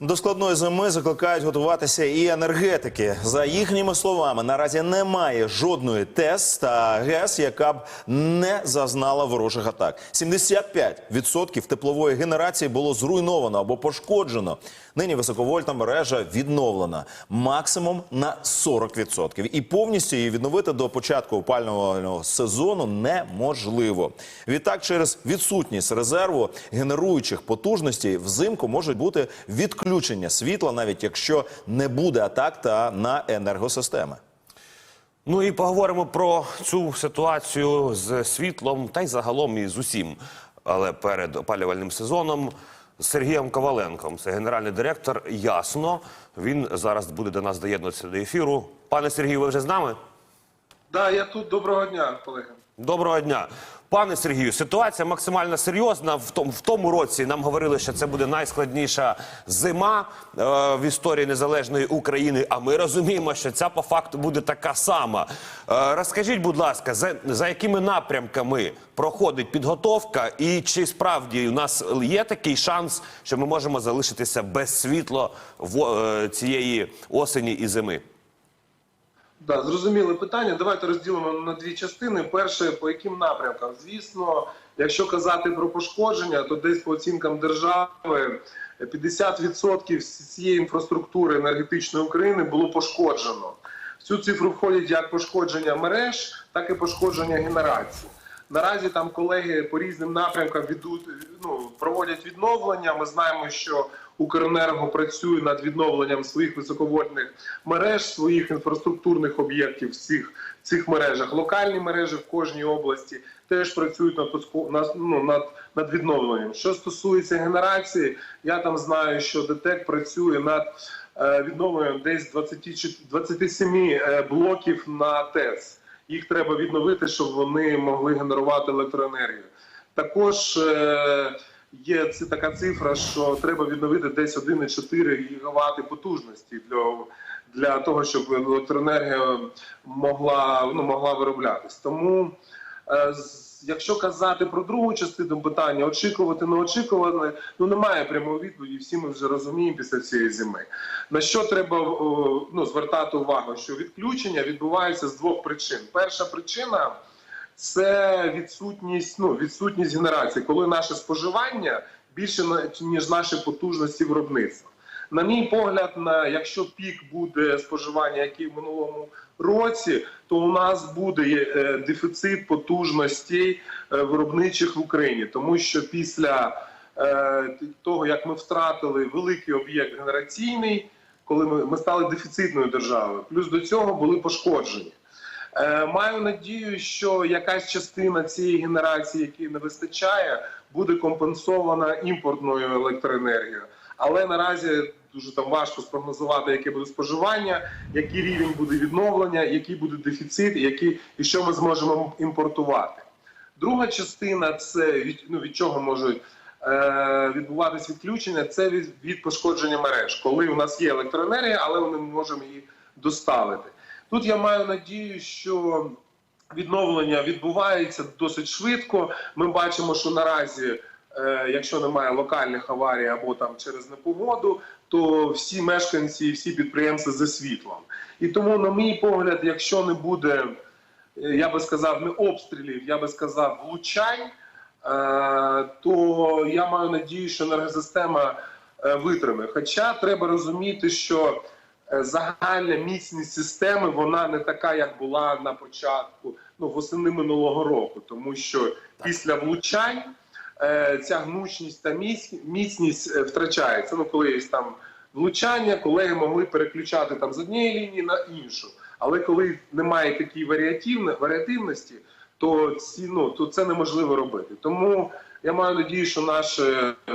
До складної зими закликають готуватися і енергетики. За їхніми словами, наразі немає жодної ТЕС та ГЕС, яка б не зазнала ворожих атак. 75% теплової генерації було зруйновано або пошкоджено. Нині високовольтна мережа відновлена максимум на 40%. І повністю її відновити до початку опалювального сезону неможливо. Відтак, через відсутність резерву генеруючих потужностей взимку можуть бути відключення світла, навіть якщо не буде атак та на енергосистеми. Ну і поговоримо про цю ситуацію з світлом та й загалом і з усім. Але перед опалювальним сезоном Сергієм Коваленком, це генеральний директор. Ясно, він зараз буде до нас доєднуватися до ефіру. Пане Сергію, ви вже з нами? Да, я тут. Доброго дня, колеги. Доброго дня. Пане Сергію, ситуація максимально серйозна. В тому, в тому році нам говорили, що це буде найскладніша зима е, в історії незалежної України. А ми розуміємо, що ця по факту буде така сама. Е, розкажіть, будь ласка, за, за якими напрямками проходить підготовка, і чи справді у нас є такий шанс, що ми можемо залишитися без світла в, е, цієї осені і зими? Да, зрозуміле питання. Давайте розділимо на дві частини. Перше, по яким напрямкам? Звісно, якщо казати про пошкодження, то десь по оцінкам держави 50% цієї інфраструктури енергетичної України було пошкоджено. В цю цифру входять як пошкодження мереж, так і пошкодження генерації. Наразі там колеги по різним напрямкам ведуть, ну, проводять відновлення. Ми знаємо, що Укренерго працює над відновленням своїх високовольтних мереж, своїх інфраструктурних об'єктів в цих, цих мережах. Локальні мережі в кожній області теж працюють над, ну, над, над відновленням. Що стосується генерації, я там знаю, що ДТЕК працює над е, відновленням десь 20, чи- 27 е, блоків на ТЕЦ. Їх треба відновити, щоб вони могли генерувати електроенергію. Також е, є ці- така цифра, що треба відновити десь 1,4 гігавати потужності для, для того, щоб електроенергія могла, ну, могла вироблятись. Тому, е, з- якщо казати про другу частину питання, очікувати, не очікувати, ну немає прямої відповіді. Всі ми вже розуміємо після цієї зими. На що треба ну, звертати увагу? Що відключення відбувається з двох причин. Перша причина це відсутність, ну, відсутність генерації, коли наше споживання більше ніж наші потужності виробництва. На мій погляд, якщо пік буде споживання, як і в минулому році, то у нас буде е, дефіцит потужностей е, виробничих в Україні, тому що після е, того, як ми втратили великий об'єкт генераційний, коли ми, стали дефіцитною державою, плюс до цього були пошкоджені. Маю надію, що якась частина цієї генерації, якої не вистачає, буде компенсована імпортною електроенергією. Але наразі дуже там важко спрогнозувати, яке буде споживання, який рівень буде відновлення, який буде дефіцит, і який і що ми зможемо імпортувати. Друга частина це від, ну, від чого можуть е, відбуватись відключення, це від, від пошкодження мереж, коли у нас є електроенергія, але ми не можемо її доставити. Тут я маю надію, що відновлення відбувається досить швидко. Ми бачимо, що наразі, якщо немає локальних аварій або там через непогоду, то всі мешканці, всі підприємства за світлом. І тому, на мій погляд, якщо не буде, е, я би сказав, не обстрілів, я би сказав, влучань, е, то я маю надію, що енергосистема е, витримає. Хоча треба розуміти, що е, загальна міцність системи вона не така, як була на початку, ну восени минулого року, тому що після влучань е, ця гнучність та міцність е, втрачається. Ну, коли є там влучання, колеги могли переключати там з однієї лінії на іншу. Але коли немає такої варіативності, то ці ну то це неможливо робити. Тому я маю надію, що наші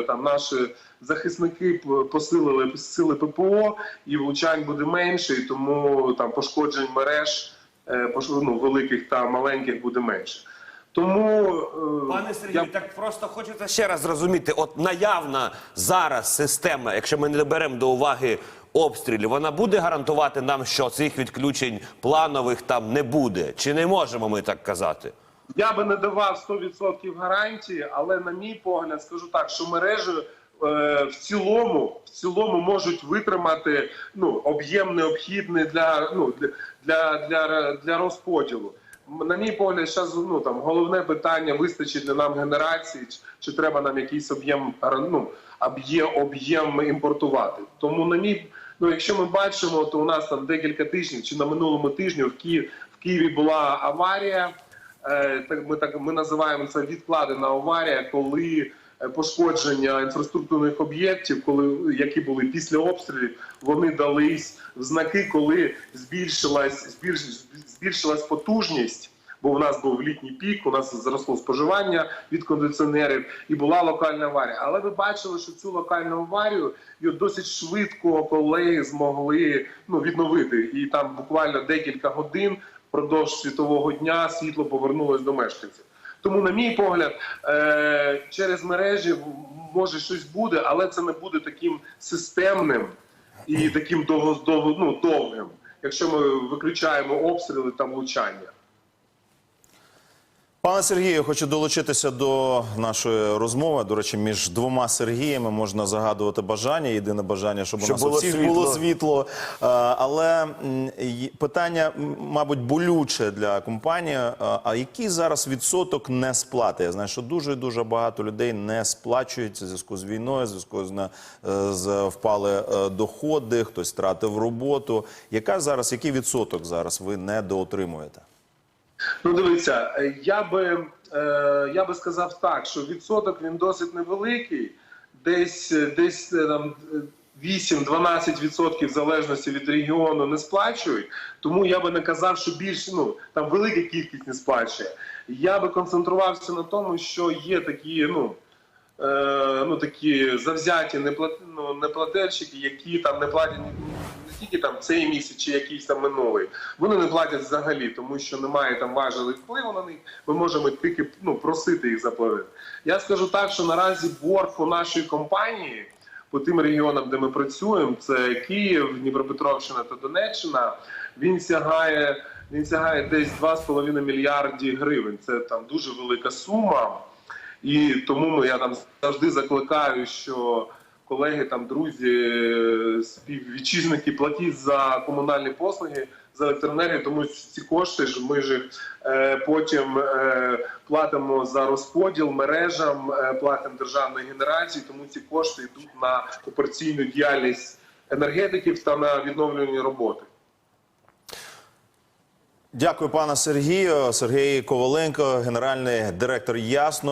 там наші захисники посилили сили ППО, і влучань буде менше, і тому там пошкоджень мереж е, ну, великих та маленьких буде менше. Тому е, Пане Сергію, я- так просто хочеться ще раз зрозуміти, от наявна зараз система, якщо ми не беремо до уваги обстрілів, вона буде гарантувати нам, що цих відключень планових там не буде? Чи не можемо ми так казати? Я би не давав 100% гарантії, але на мій погляд скажу так, що мережі е, в цілому, в цілому можуть витримати ну, об'єм необхідний для, ну, для, для, для, для розподілу. На мій погляд, зараз ну, там, головне питання, вистачить ли нам генерації, чи, чи треба нам якийсь об'єм ну, об'єм, імпортувати. Тому на мій, ну, якщо ми бачимо, то у нас там декілька тижнів, чи на минулому тижні в Києві, в Києві була аварія. Е, так ми так ми називаємо це відкладена аварія, коли пошкодження інфраструктурних об'єктів, коли які були після обстрілів, вони дались в знаки, коли збільшилась збільш, збільшилась потужність. Бо в нас був літній пік, у нас зросло споживання від кондиціонерів і була локальна аварія. Але ви бачили, що цю локальну аварію досить швидко колеги змогли ну, відновити. І там буквально декілька годин впродовж світового дня світло повернулось до мешканців. Тому, на мій погляд, е- через мережі може щось буде, але це не буде таким системним і таким довго, ну, довгим, якщо ми виключаємо обстріли та влучання. Пане Сергію, хочу долучитися до нашої розмови. До речі, між двома Сергіями можна загадувати бажання. Єдине бажання, щоб, Щоб у нас було всіх світло. було світло. Е, Але питання, мабуть, болюче для компанії. Е, А який зараз відсоток не сплати? Я знаю, що дуже дуже багато людей не сплачують в зв'язку з війною, в зв'язку з, е, з впали доходи, хтось втратив роботу. Яка зараз, який відсоток зараз ви недоотримуєте? Ну, дивіться, я би, е, я би сказав так, що відсоток він досить невеликий, десь, десь е, там. е, 8-12% в залежності від регіону не сплачують, тому я би не казав, що більше ну там велика кількість не сплачує. Я би концентрувався на тому, що є такі, ну е, ну такі завзяті неплат, ну, неплательщики, які там не платять тільки там цей місяць чи якийсь там минулий. Вони не платять взагалі, тому що немає там важелих впливу на них. Ми можемо тільки ну, просити їх заплатити. Я скажу так, що наразі борг у нашої компанії по тим регіонам, де ми працюємо, це Київ, Дніпропетровщина та Донеччина. Він сягає. Він сягає десь 2,5 мільярді гривень. Це там дуже велика сума. І тому ми- я там завжди закликаю, що колеги, там друзі, е, співвітчизники платіть за комунальні послуги за електроенергію, тому ці кошти ж ми ж е, потім е, платимо за розподіл мережам, е, платимо державної генерації, тому ці кошти йдуть на операційну діяльність енергетиків та на відновлювані роботи. Дякую, пане Сергію. Сергій Коваленко, генеральний директор Ясно.